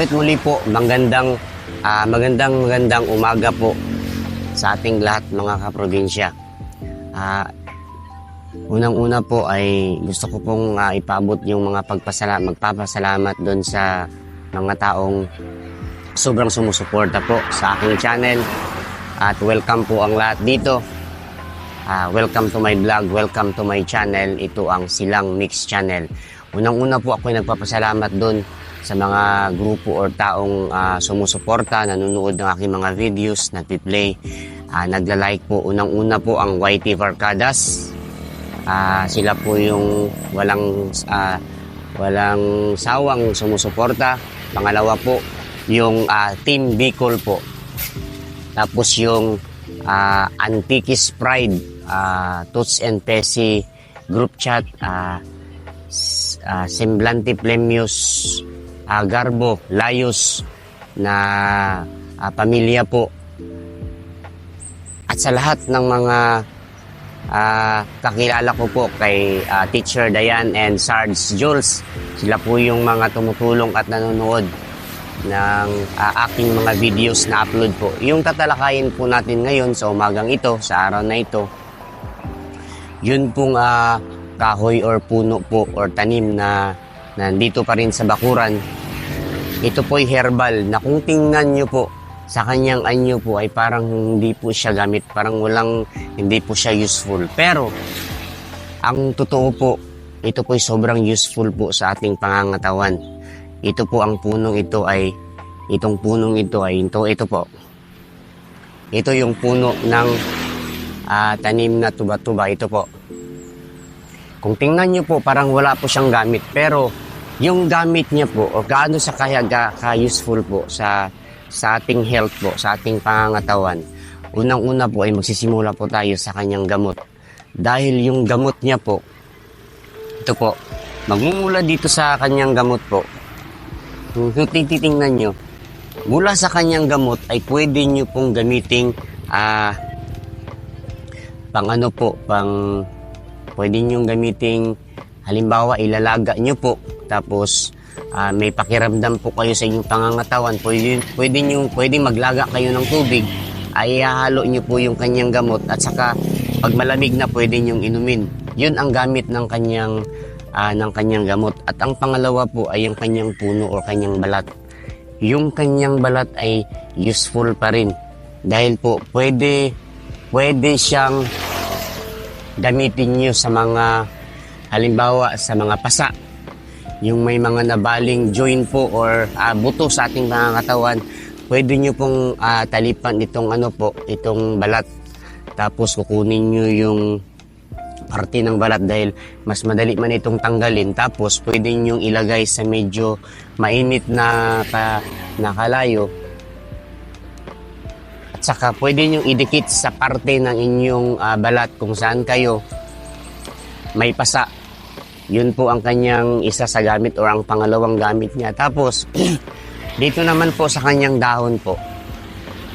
sa mulit muli po, magandang, ah, magandang, magandang umaga po sa ating lahat mga kaprobinsya. Ah, Unang-una po ay gusto ko pong ah, ipabot yung mga pagpasala magpapasalamat doon sa mga taong sobrang sumusuporta po sa aking channel. At welcome po ang lahat dito. Ah, welcome to my vlog, welcome to my channel. Ito ang Silang Mix Channel. Unang-una po ako ay nagpapasalamat doon sa mga grupo or taong ah, sumusuporta, nanonood ng aking mga videos, nagpi-play, ah, nagla-like po. Unang-una po ang YT Varcadas. Ah, sila po yung walang ah, walang sawang sumusuporta. Pangalawa po, yung ah, Team Bicol po. Tapos yung ah, Antikis Pride, ah, Toots and Pesi group chat, s- ah, Semblante Plemius, ah, Garbo, Layos na ah, pamilya po. At sa lahat ng mga ah, kakilala ko po kay ah, Teacher Dayan and Sarge Jules, sila po yung mga tumutulong at nanonood ng ah, aking mga videos na upload po. Yung tatalakayin po natin ngayon sa umagang ito, sa araw na ito, yun pong ah, kahoy or puno po or tanim na nandito pa rin sa bakuran. Ito po ay herbal na kung tingnan nyo po sa kanyang anyo po ay parang hindi po siya gamit, parang walang hindi po siya useful. Pero ang totoo po, ito po ay sobrang useful po sa ating pangangatawan. Ito po ang punong ito ay itong punong ito ay ito ito po. Ito yung puno ng ah, tanim na tuba-tuba ito po. Kung tingnan niyo po parang wala po siyang gamit pero yung gamit niya po o gaano sa kaya ka-useful po sa sa ating health po, sa ating pangangatawan. Unang-una po ay magsisimula po tayo sa kanyang gamot. Dahil yung gamot niya po, ito po, magmumula dito sa kanyang gamot po. Kung titingnan nyo, mula sa kanyang gamot ay pwede nyo pong gamiting ah pang ano po, pang pwede nyo gamiting halimbawa ilalaga nyo po tapos ah, may pakiramdam po kayo sa inyong pangangatawan pwede, pwede, nyo, pwede maglaga kayo ng tubig ay ihahalo nyo po yung kanyang gamot at saka pag malamig na pwede nyong inumin. Yun ang gamit ng kanyang ah, ng kanyang gamot. At ang pangalawa po ay yung kanyang puno o kanyang balat. Yung kanyang balat ay useful pa rin dahil po pwede pwede siyang gamitin nyo sa mga halimbawa sa mga pasa yung may mga nabaling joint po or ah, buto sa ating mga katawan pwede nyo pong ah, talipan itong ano po itong balat. Tapos kukunin nyo yung parte ng balat dahil mas madali man itong tanggalin. Tapos pwede nyo ilagay sa medyo mainit na, ka, na kalayo. At saka pwede nyo idikit sa parte ng inyong ah, balat kung saan kayo may pasa. Yun po ang kanyang isa sa gamit or ang pangalawang gamit niya. Tapos, dito naman po sa kanyang dahon po.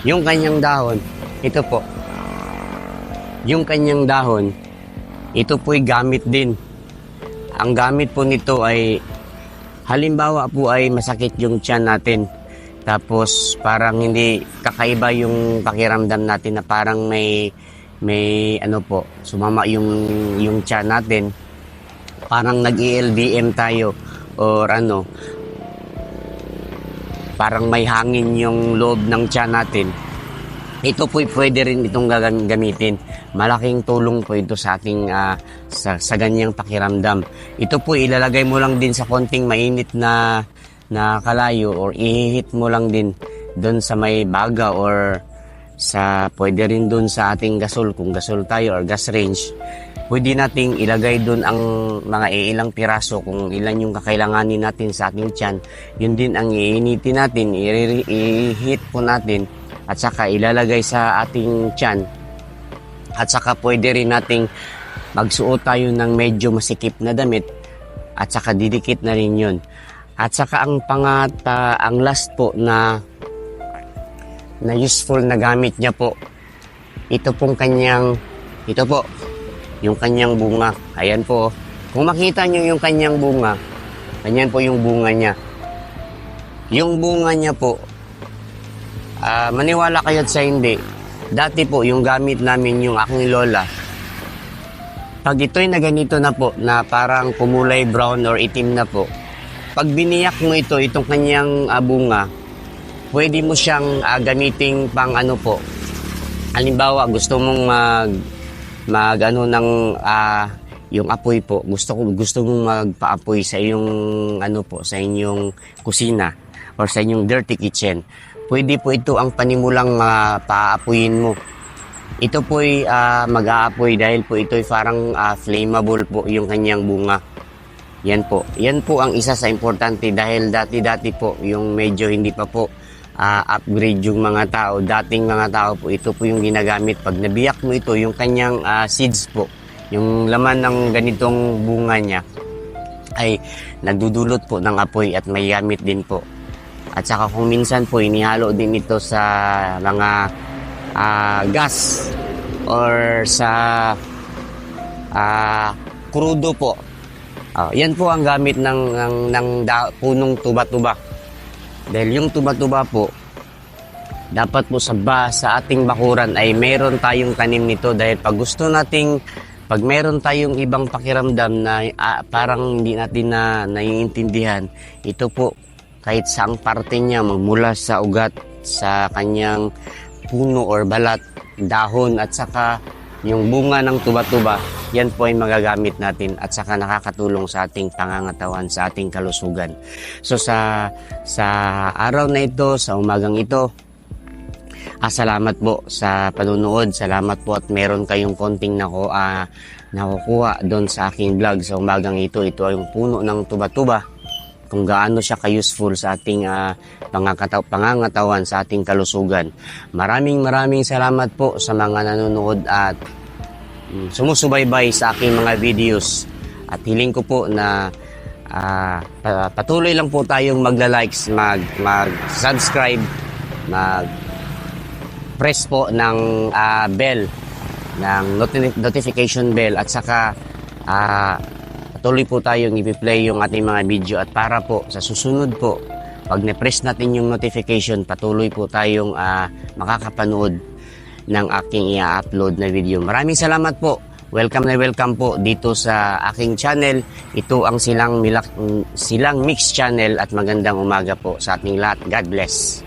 Yung kanyang dahon, ito po. Yung kanyang dahon, ito po'y gamit din. Ang gamit po nito ay, halimbawa po ay masakit yung tiyan natin. Tapos parang hindi kakaiba yung pakiramdam natin na parang may may ano po, sumama yung yung tiyan natin. Parang nag-ELBM tayo or ano, parang may hangin yung loob ng tiyan natin. Ito po pwede rin itong gagam- gamitin. Malaking tulong po ito sa ating ah, sa, sa ganyang pakiramdam. Ito po ilalagay mo lang din sa konting mainit na na kalayo or ihihit mo lang din doon sa may baga or sa pwede rin doon sa ating gasol kung gasol tayo or gas range pwede nating ilagay doon ang mga ilang piraso kung ilan yung kakailanganin natin sa ating tiyan. Yun din ang iinitin natin i-heat po natin at saka ilalagay sa ating tiyan. At saka pwede rin nating magsuot tayo ng medyo masikip na damit at saka didikit na rin yun. At saka ang pangata ang last po na na useful na gamit niya po. Ito pong kanyang, ito po, yung kanyang bunga. Ayan po. Kung makita niyo yung kanyang bunga, ganyan po yung bunga niya. yung bunga niya po, ah, maniwala kayo sa hindi, dati po yung gamit namin yung aking lola, pag ito'y na ganito na po, na parang kumulay brown or itim na po, pag biniyak mo ito, itong kanyang ah, bunga, pwede mo siyang ah, gamiting pang ano po. Halimbawa, gusto mong mag mag ano ng ah, yung apoy po. Gusto ko gusto mong magpaapoy sa iyong ano po, sa inyong kusina or sa inyong dirty kitchen. Pwede po ito ang panimulang uh, paapuyin mo. Ito po ay ah, mag-aapoy dahil po ito ay parang ah, flammable po yung kanyang bunga. Yan po. Yan po ang isa sa importante dahil dati-dati po yung medyo hindi pa po ah, upgrade yung mga tao. Dating mga tao po, ito po yung ginagamit. Pag nabiyak mo ito, yung kanyang ah, seeds po, yung laman ng ganitong bunga niya, ay nagdudulot po ng apoy at may gamit din po. At saka kung minsan po, inihalo din ito sa mga ah, gas or sa ah, krudo po. Ah, yan po ang gamit ng, ng, ng da- punong tuba-tuba. Dahil yung tuba-tuba po, dapat po sa, ba, sa ating bakuran ay meron tayong tanim nito. Dahil pag gusto nating pag meron tayong ibang pakiramdam na ah, parang hindi natin na naiintindihan, ito po kahit saang parte niya magmula sa ugat sa kanyang puno or balat, dahon at saka yung bunga ng tuba-tuba, yan po ay magagamit natin at saka nakakatulong sa ating pangangatawan, sa ating kalusugan. So sa sa araw na ito, sa umagang ito, Ah, salamat po sa panunood. Salamat po at meron kayong konting nako, ah, nakukuha doon sa aking vlog sa umagang ito. Ito ay yung puno ng tuba-tuba. Kung gaano siya ka-useful sa ating ah, pangangataw- pangangatawan, sa ating kalusugan. Maraming maraming salamat po sa mga nanonood at mm, sumusubaybay sa aking mga videos. At hiling ko po na pa- patuloy lang po tayong magla-likes, mag, mag-subscribe, mag press po ng ah, bell ng noti- notification bell at saka ah, patuloy po tayong i-play yung ating mga video at para po sa susunod po pag na-press natin yung notification patuloy po tayong ah, makakapanood ng aking i-upload na video. Maraming salamat po. Welcome na welcome po dito sa aking channel. Ito ang silang milak, silang mix channel at magandang umaga po sa ating lahat. God bless.